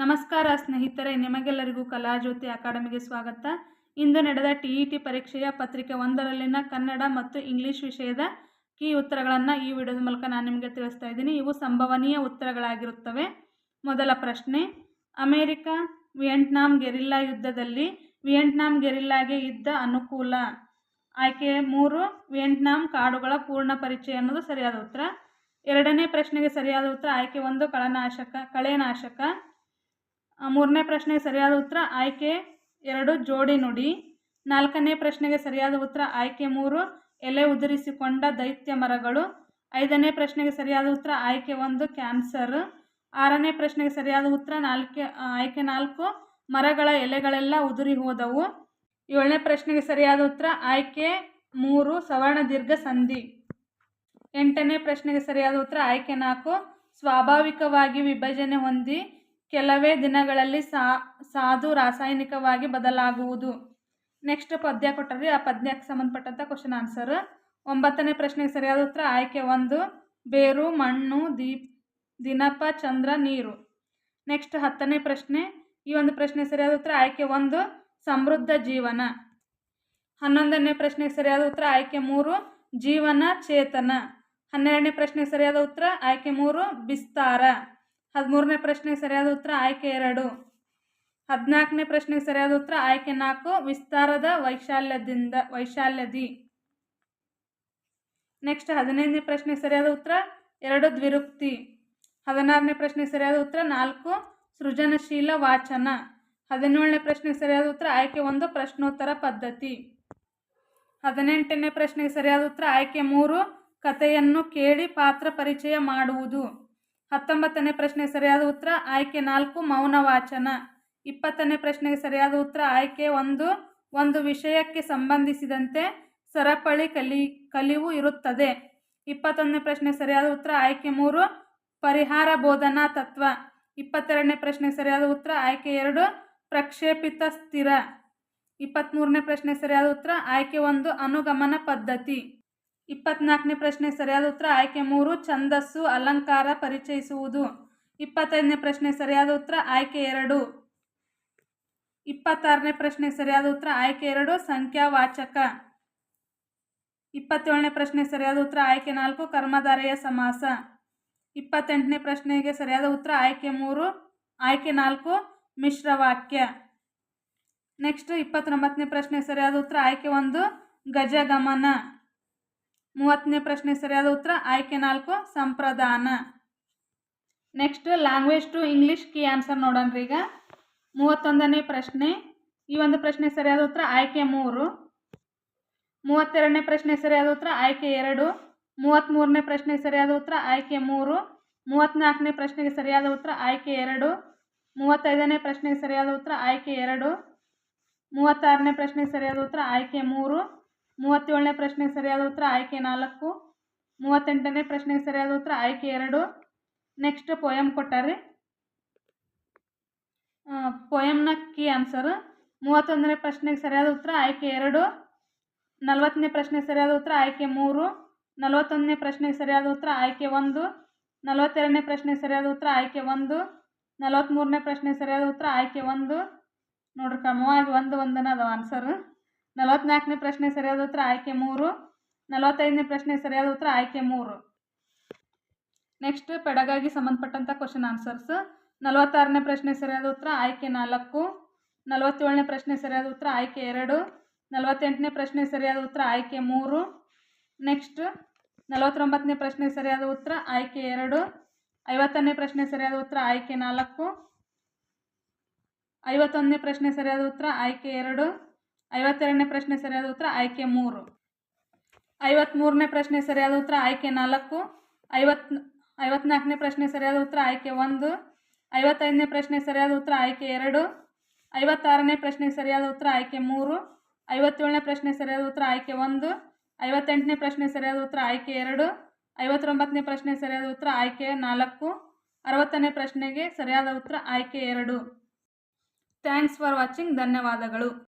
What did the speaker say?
ನಮಸ್ಕಾರ ಸ್ನೇಹಿತರೆ, ನಿಮಗೆಲ್ಲರಿಗೂ ಕಲಾಜ್ಯೋತಿ ಅಕಾಡೆಮಿಗೆ ಸ್ವಾಗತ. ಇಂದು ನಡೆದ ಟಿ ಇ ಟಿ ಪರೀಕ್ಷೆಯ ಪತ್ರಿಕೆ ಒಂದರಲ್ಲಿನ ಕನ್ನಡ ಮತ್ತು ಇಂಗ್ಲಿಷ್ ವಿಷಯದ ಕೀ ಉತ್ತರಗಳನ್ನು ಈ ವಿಡಿಯೋದ ಮೂಲಕ ನಾನು ನಿಮಗೆ ತಿಳಿಸ್ತಾ ಇದ್ದೀನಿ. ಇವು ಸಂಭವನೀಯ ಉತ್ತರಗಳಾಗಿರುತ್ತವೆ. ಮೊದಲ ಪ್ರಶ್ನೆ, ಅಮೇರಿಕ ವಿಯೆಟ್ನಾಂ ಗೆರಿಲ್ಲಾ ಯುದ್ಧದಲ್ಲಿ ವಿಯೆಟ್ನಾಂ ಗೆರಿಲ್ಲಾಗೆ ಇದ್ದ ಅನುಕೂಲ? ಆಯ್ಕೆ ಮೂರು, ವಿಯೆಟ್ನಾಂ ಕಾಡುಗಳ ಪೂರ್ಣ ಪರಿಚಯ ಅನ್ನೋದು ಸರಿಯಾದ ಉತ್ತರ. ಎರಡನೇ ಪ್ರಶ್ನೆಗೆ ಸರಿಯಾದ ಉತ್ತರ, ಆಯ್ಕೆ ಒಂದು, ಕಳನಾಶಕ, ಕಳೆನಾಶಕ. ಮೂರನೇ ಪ್ರಶ್ನೆಗೆ ಸರಿಯಾದ ಉತ್ತರ ಆಯ್ಕೆ ಎರಡು, ಜೋಡಿ ನುಡಿ. ನಾಲ್ಕನೇ ಪ್ರಶ್ನೆಗೆ ಸರಿಯಾದ ಉತ್ತರ ಆಯ್ಕೆ ಮೂರು, ಎಲೆ ಉದುರಿಸಿಕೊಂಡ ದೈತ್ಯ ಮರಗಳು. ಐದನೇ ಪ್ರಶ್ನೆಗೆ ಸರಿಯಾದ ಉತ್ತರ ಆಯ್ಕೆ ಒಂದು, ಕ್ಯಾನ್ಸರ್. ಆರನೇ ಪ್ರಶ್ನೆಗೆ ಸರಿಯಾದ ಉತ್ತರ ನಾಲ್ಕೆ ಆಯ್ಕೆ ನಾಲ್ಕು, ಮರಗಳ ಎಲೆಗಳೆಲ್ಲ ಉದುರಿ ಹೋದವು. ಏಳನೇ ಪ್ರಶ್ನೆಗೆ ಸರಿಯಾದ ಉತ್ತರ ಆಯ್ಕೆ ಮೂರು, ಸವರ್ಣ ದೀರ್ಘ ಸಂಧಿ. ಎಂಟನೇ ಪ್ರಶ್ನೆಗೆ ಸರಿಯಾದ ಉತ್ತರ ಆಯ್ಕೆ ನಾಲ್ಕು, ಸ್ವಾಭಾವಿಕವಾಗಿ ವಿಭಜನೆ ಹೊಂದಿ. ಕೆಲವೇ ದಿನಗಳಲ್ಲಿ ಸಾ, ಸಾಧು ರಾಸಾಯನಿಕವಾಗಿ ಬದಲಾಗುವುದು. ನೆಕ್ಸ್ಟ್ ಪದ್ಯ ಕೊಟ್ಟರೆ ಆ ಪದ್ಯಕ್ಕೆ ಸಂಬಂಧಪಟ್ಟಂಥ ಕ್ವಶನ್ ಆನ್ಸರ್ ಒಂಬತ್ತನೇ ಪ್ರಶ್ನೆಗೆ ಸರಿಯಾದ ಉತ್ತರ, ಆಯ್ಕೆ ಒಂದು, ಬೇರು, ಮಣ್ಣು, ದೀಪ್, ದಿನಪ, ಚಂದ್ರ, ನೀರು. ನೆಕ್ಸ್ಟ್ ಹತ್ತನೇ ಪ್ರಶ್ನೆ, ಈ ಒಂದು ಪ್ರಶ್ನೆ ಸರಿಯಾದ ಉತ್ತರ, ಆಯ್ಕೆ ಒಂದು, ಸಮೃದ್ಧ ಜೀವನ. ಹನ್ನೊಂದನೇ ಪ್ರಶ್ನೆಗೆ ಸರಿಯಾದ ಉತ್ತರ, ಆಯ್ಕೆ ಮೂರು, ಜೀವನ ಚೇತನ. ಹನ್ನೆರಡನೇ ಪ್ರಶ್ನೆಗೆ ಸರಿಯಾದ ಉತ್ತರ, ಆಯ್ಕೆ ಮೂರು ಬಿಸ್ತಾರ ಹದಿಮೂರನೇ ಪ್ರಶ್ನೆಗೆ ಸರಿಯಾದ ಉತ್ತರ ಆಯ್ಕೆ ಎರಡು. ಹದಿನಾಲ್ಕನೇ ಪ್ರಶ್ನೆಗೆ ಸರಿಯಾದ ಉತ್ತರ ಆಯ್ಕೆ ನಾಲ್ಕು. ವಿಸ್ತಾರದ ವೈಶಾಲ್ಯದಿಂದ, ವೈಶಾಲ್ಯದಿ. ನೆಕ್ಸ್ಟ್ ಹದಿನೈದನೇ ಪ್ರಶ್ನೆಗೆ ಸರಿಯಾದ ಉತ್ತರ ಎರಡು ದ್ವಿರುಕ್ತಿ. ಹದಿನಾರನೇ ಪ್ರಶ್ನೆಗೆ ಸರಿಯಾದ ಉತ್ತರ ನಾಲ್ಕು. ಸೃಜನಶೀಲ ವಾಚನ. ಹದಿನೇಳನೇ ಪ್ರಶ್ನೆಗೆ ಸರಿಯಾದ ಉತ್ತರ ಆಯ್ಕೆ ಒಂದು, ಪ್ರಶ್ನೋತ್ತರ ಪದ್ಧತಿ. ಹದಿನೆಂಟನೇ ಪ್ರಶ್ನೆಗೆ ಸರಿಯಾದ ಉತ್ತರ ಆಯ್ಕೆ ಮೂರು, ಕಥೆಯನ್ನು ಕೇಳಿ ಪಾತ್ರ ಪರಿಚಯ ಮಾಡುವುದು. ಹತ್ತೊಂಬತ್ತನೇ ಪ್ರಶ್ನೆಗೆ ಸರಿಯಾದ ಉತ್ತರ, ಆಯ್ಕೆ ನಾಲ್ಕು, ಮೌನ ವಾಚನ. ಇಪ್ಪತ್ತನೇ ಪ್ರಶ್ನೆಗೆ ಸರಿಯಾದ ಉತ್ತರ, ಆಯ್ಕೆ ಒಂದು ಒಂದು ವಿಷಯಕ್ಕೆ ಸಂಬಂಧಿಸಿದಂತೆ ಸರಪಳಿ ಕಲಿ, ಕಲಿವು ಇರುತ್ತದೆ. ಇಪ್ಪತ್ತೊಂದನೇ ಪ್ರಶ್ನೆ ಸರಿಯಾದ ಉತ್ತರ, ಆಯ್ಕೆ ಮೂರು, ಪರಿಹಾರ ಬೋಧನಾ ತತ್ವ. ಇಪ್ಪತ್ತೆರಡನೇ ಪ್ರಶ್ನೆ ಸರಿಯಾದ ಉತ್ತರ, ಆಯ್ಕೆ ಎರಡು, ಪ್ರಕ್ಷೇಪಿತ ಸ್ಥಿರ. ಇಪ್ಪತ್ತ್ಮೂರನೇ ಪ್ರಶ್ನೆ ಸರಿಯಾದ ಉತ್ತರ, ಆಯ್ಕೆ ಒಂದು, ಅನುಗಮನ ಪದ್ಧತಿ. ಇಪ್ಪತ್ನಾಲ್ಕನೇ ಪ್ರಶ್ನೆ ಸರಿಯಾದ ಉತ್ತರ ಆಯ್ಕೆ ಮೂರು, ಛಂದಸ್ಸು, ಅಲಂಕಾರ ಪರಿಚಯಿಸುವುದು. ಇಪ್ಪತ್ತೈದನೇ ಪ್ರಶ್ನೆ ಸರಿಯಾದ ಉತ್ತರ ಆಯ್ಕೆ ಎರಡು. ಇಪ್ಪತ್ತಾರನೇ ಪ್ರಶ್ನೆ ಸರಿಯಾದ ಉತ್ತರ ಆಯ್ಕೆ ಎರಡು, ಸಂಖ್ಯಾವಾಚಕ. ಇಪ್ಪತ್ತೇಳನೇ ಪ್ರಶ್ನೆ ಸರಿಯಾದ ಉತ್ತರ ಆಯ್ಕೆ ನಾಲ್ಕು, ಕರ್ಮಧಾರೆಯ ಸಮಾಸ. ಇಪ್ಪತ್ತೆಂಟನೇ ಪ್ರಶ್ನೆಗೆ ಸರಿಯಾದ ಉತ್ತರ ಆಯ್ಕೆ ಮೂರು, ಆಯ್ಕೆ ನಾಲ್ಕು, ಮಿಶ್ರವಾಕ್ಯ. ನೆಕ್ಸ್ಟ್ ಇಪ್ಪತ್ತೊಂಬತ್ತನೇ ಪ್ರಶ್ನೆ ಸರಿಯಾದ ಉತ್ತರ ಆಯ್ಕೆ ಒಂದು, ಗಜಗಮನ. ಮೂವತ್ತನೇ ಪ್ರಶ್ನೆ ಸರಿಯಾದ ಉತ್ತರ. ಆಯ್ಕೆ ನಾಲ್ಕು ಸಂಪ್ರದಾನ. Next language two English key answer ನೋಡೋಣ ಈಗ. ಮೂವತ್ತೊಂದನೇ ಪ್ರಶ್ನೆ. ಈ ಒಂದು ಪ್ರಶ್ನೆ ಸರಿಯಾದ ಉತ್ತರ. ಆಯ್ಕೆ ಮೂರು. ಮೂವತ್ತೆರಡನೇ ಪ್ರಶ್ನೆ ಸರಿಯಾದ ಉತ್ತರ. ಆಯ್ಕೆ ಎರಡು. ಮೂವತ್ತ್ಮೂರನೇ ಪ್ರಶ್ನೆ ಸರಿಯಾದ ಉತ್ತರ. ಆಯ್ಕೆ ಮೂರು. ಮೂವತ್ತ್ನಾಲ್ಕನೇ ಪ್ರಶ್ನೆಗೆ ಸರಿಯಾದ ಉತ್ತರ. ಆಯ್ಕೆ ಎರಡು. ಮೂವತ್ತೈದನೇ ಪ್ರಶ್ನೆಗೆ ಸರಿಯಾದ ಉತ್ತರ. ಆಯ್ಕೆ ಎರಡು. ಮೂವತ್ತಾರನೇ ಪ್ರಶ್ನೆಗೆ ಸರಿಯಾದ ಉತ್ತರ. ಆಯ್ಕೆ ಮೂರು. ಮೂವತ್ತೇಳನೇ ಪ್ರಶ್ನೆಗೆ ಸರಿಯಾದ ಉತ್ತರ, ಆಯ್ಕೆ ನಾಲ್ಕು. ಮೂವತ್ತೆಂಟನೇ ಪ್ರಶ್ನೆಗೆ ಸರಿಯಾದ ಉತ್ತರ, ಆಯ್ಕೆ ಎರಡು. ನೆಕ್ಸ್ಟ್ ಪೊಯಮ್ ಕೊಟ್ಟಾರಿ ಪೊಯಮ್ನ ಕೀ ಆನ್ಸರ್ ಮೂವತ್ತೊಂದನೇ ಪ್ರಶ್ನೆಗೆ ಸರಿಯಾದ ಉತ್ತರ, ಆಯ್ಕೆ ಎರಡು. ನಲವತ್ತನೇ ಪ್ರಶ್ನೆಗೆ ಸರಿಯಾದ ಉತ್ತರ, ಆಯ್ಕೆ ಮೂರು. ನಲವತ್ತೊಂದನೇ ಪ್ರಶ್ನೆಗೆ ಸರಿಯಾದ ಉತ್ತರ, ಆಯ್ಕೆ ಒಂದು. ನಲವತ್ತೆರಡನೇ ಪ್ರಶ್ನೆಗೆ ಸರಿಯಾದ ಉತ್ತರ, ಆಯ್ಕೆ ಒಂದು. ನಲವತ್ತ್ಮೂರನೇ ಪ್ರಶ್ನೆಗೆ ಸರಿಯಾದ ಉತ್ತರ, ಆಯ್ಕೆ ಒಂದು. ನೋಡ್ರಿ, ಕ್ರಮವಾಗಿ ಒಂದು ಒಂದನ ಅದಾವ ಆನ್ಸರ್ ನಲವತ್ನಾಲ್ಕನೇ ಪ್ರಶ್ನೆ ಸರಿಯಾದ ಉತ್ತರ ಆಯ್ಕೆ ಮೂರು. ನಲವತ್ತೈದನೇ ಪ್ರಶ್ನೆ ಸರಿಯಾದ ಉತ್ತರ ಆಯ್ಕೆ ಮೂರು. ನೆಕ್ಸ್ಟ್ ಪೆಡಗಾಗಿ ಸಂಬಂಧಪಟ್ಟಂಥ ಕ್ವಶನ್ ಆನ್ಸರ್ಸ್ ನಲವತ್ತಾರನೇ ಪ್ರಶ್ನೆ ಸರಿಯಾದ ಉತ್ತರ ಆಯ್ಕೆ ನಾಲ್ಕು. ನಲವತ್ತೇಳನೇ ಪ್ರಶ್ನೆ ಸರಿಯಾದ ಉತ್ತರ ಆಯ್ಕೆ ಎರಡು. ನಲವತ್ತೆಂಟನೇ ಪ್ರಶ್ನೆ ಸರಿಯಾದ ಉತ್ತರ ಆಯ್ಕೆ ಮೂರು. ನೆಕ್ಸ್ಟ್ ನಲವತ್ತೊಂಬತ್ತನೇ ಪ್ರಶ್ನೆ ಸರಿಯಾದ ಉತ್ತರ ಆಯ್ಕೆ ಎರಡು. ಐವತ್ತನೇ ಪ್ರಶ್ನೆ ಸರಿಯಾದ ಉತ್ತರ ಆಯ್ಕೆ ನಾಲ್ಕು. ಐವತ್ತೊಂದನೇ ಪ್ರಶ್ನೆ ಸರಿಯಾದ ಉತ್ತರ ಆಯ್ಕೆ ಎರಡು. ಐವತ್ತೆರಡನೇ ಪ್ರಶ್ನೆ ಸರಿಯಾದ ಉತ್ತರ ಆಯ್ಕೆ ಮೂರು. ಐವತ್ತ್ಮೂರನೇ ಪ್ರಶ್ನೆ ಸರಿಯಾದ ಉತ್ತರ ಆಯ್ಕೆ ನಾಲ್ಕು. ಐವತ್, ಐವತ್ನಾಲ್ಕನೇ ಪ್ರಶ್ನೆ ಸರಿಯಾದ ಉತ್ತರ ಆಯ್ಕೆ ಒಂದು. ಐವತ್ತೈದನೇ ಪ್ರಶ್ನೆ ಸರಿಯಾದ ಉತ್ತರ ಆಯ್ಕೆ ಎರಡು. ಐವತ್ತಾರನೇ ಪ್ರಶ್ನೆ ಸರಿಯಾದ ಉತ್ತರ ಆಯ್ಕೆ ಮೂರು. ಐವತ್ತೇಳನೇ ಪ್ರಶ್ನೆ ಸರಿಯಾದ ಉತ್ತರ ಆಯ್ಕೆ ಒಂದು. ಐವತ್ತೆಂಟನೇ ಪ್ರಶ್ನೆ ಸರಿಯಾದ ಉತ್ತರ ಆಯ್ಕೆ ಎರಡು. ಐವತ್ತೊಂಬತ್ತನೇ ಪ್ರಶ್ನೆ ಸರಿಯಾದ ಉತ್ತರ ಆಯ್ಕೆ ನಾಲ್ಕು. ಅರವತ್ತನೇ ಪ್ರಶ್ನೆಗೆ ಸರಿಯಾದ ಉತ್ತರ ಆಯ್ಕೆ ಎರಡು. Thanks for watching. ಧನ್ಯವಾದಗಳು.